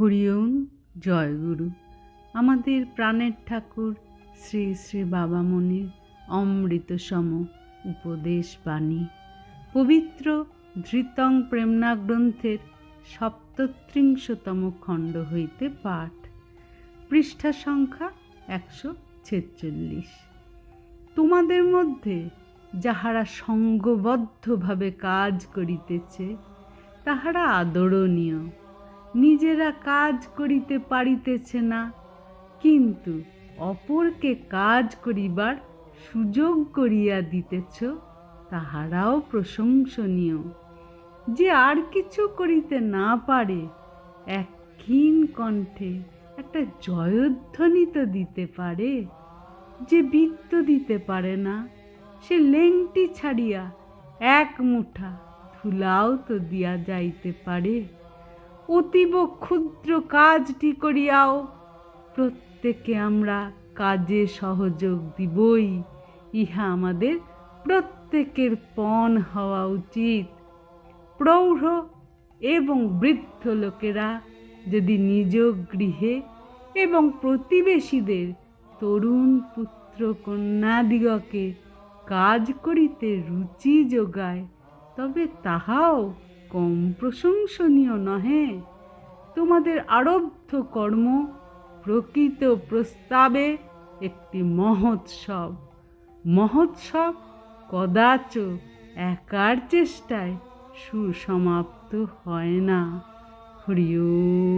হরিওম জয়গুরু আমাদের প্রাণের ঠাকুর শ্রী শ্রী বাবা বাবামণির অমৃতসম উপদেশ বাণী। পবিত্র ধৃতং প্রেমনা গ্রন্থের সপ্তত্রিংশতম খণ্ড হইতে পাঠ। পৃষ্ঠা সংখ্যা একশো ছেচল্লিশ। তোমাদের মধ্যে যাহারা সঙ্গবদ্ধভাবে কাজ করিতেছে, তাহারা আদরণীয়। নিজেরা কাজ করিতে পারিতেছে না। কিন্তু অপরকে কাজ করিবার সুযোগ করিয়া দিতেছ, তাহারাও প্রশংসনীয়। যে আর কিছু করিতে না পারে এক ক্ষীণ কণ্ঠে একটা জয়ধ্বনি তো দিতে পারে। যে বৃত্ত দিতে পারে না, সে লেংটি ছাড়িয়া এক মুঠা ধুলাও তো দিয়া যাইতে পারে। অতীব ক্ষুদ্র কাজটি করিয়াও প্রত্যেকে আমরা কাজে সহযোগ দিবই। ইহা আমাদের প্রত্যেকের পণ হওয়া উচিত। প্রৌঢ় এবং বৃদ্ধ লোকেরা যদি নিজ গৃহে এবং প্রতিবেশীদের তরুণ পুত্র কন্যাদিগকে কাজ করিতে রুচি যোগায়, তবে তাহাও কম প্রশংসনীয় নহে। তোমাদের আরব্ধ কর্ম, প্রকৃত প্রস্তাবে একটি মহোৎসব। মহোৎসব কদাচ একার চেষ্টায় সুসমাপ্ত হয় না। হরি ওম।